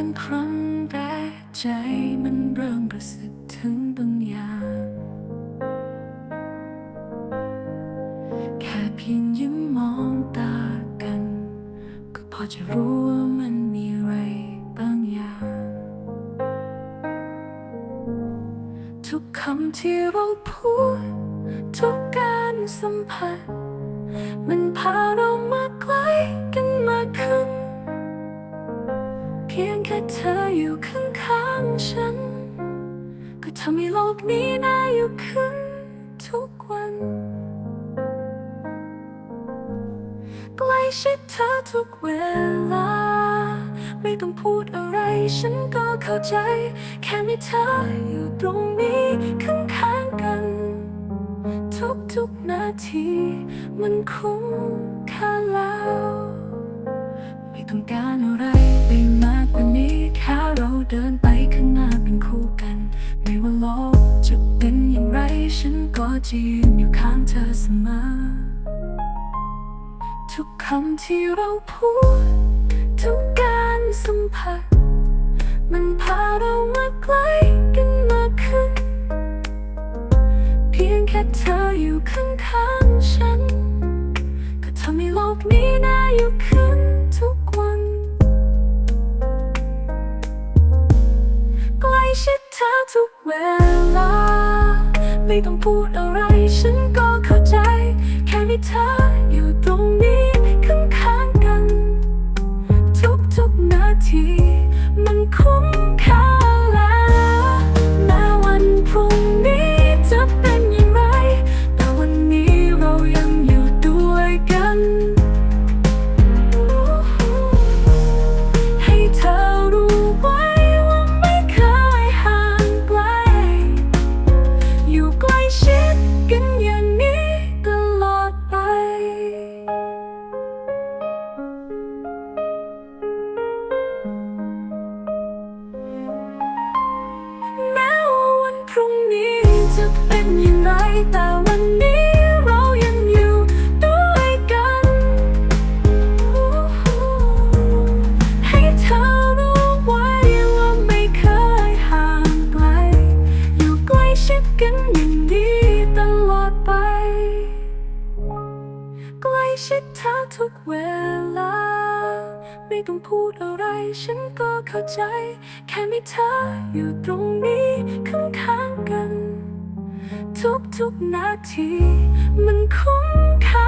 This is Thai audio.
กันครั้งแรกใจมันเริ่มรู้สึกถึงบางอย่างแค่เพียงยิ้มมองตากัน ก็พอจะรู้ว่ามันมีอะไรบางอย่าง ทุกคำที่เราพูด ทุกการสัมผัส มันพาเรามาใกล้กันมากขึ้น พียงแค่เธออยู่ข้างๆฉัน ก็ทำให้โลกนี้น่าอยู่ขึ้นทุกวัน ใกล้ชิดเธอทุกเวลา ไม่ต้องพูดอะไรฉันก็เข้าใจ แค่มีเธออยู่ตรงนี้ข้างๆกัน ทุกๆนาทีมันคุ้มค่าแล้ว ไม่ต้องการอะไร โลกจะเป็นอย่างไรฉันก็จะยืนอยู่ข้างเธอเสมอ ทุกคำที่เราพูด ทุกการสัมผัส มันพาเรามาใกล้กันมากขึ้น เพียงแค่เธออยู่ข้างๆฉัน ก็ทำให้โลกนี้น่าอยู่ขึ้นทุกวันใกล้ชิด ธอทุกเวลา ไม่ต้องพูดอะไรฉันก็เข้าใจ ชิดกันอย่างนี้ตลอดไป แม้ว่าวันพรุ่งนี้จะเป็นอย่างไรแต่ ล้ชิดเธอทุกเวลา ไม่ต้องพูดอะไรฉันก็เข้าใจ แค่มีเธออยู่ตรงนี้ข้างๆกัน ทุกๆนาที มันคุ้มค่า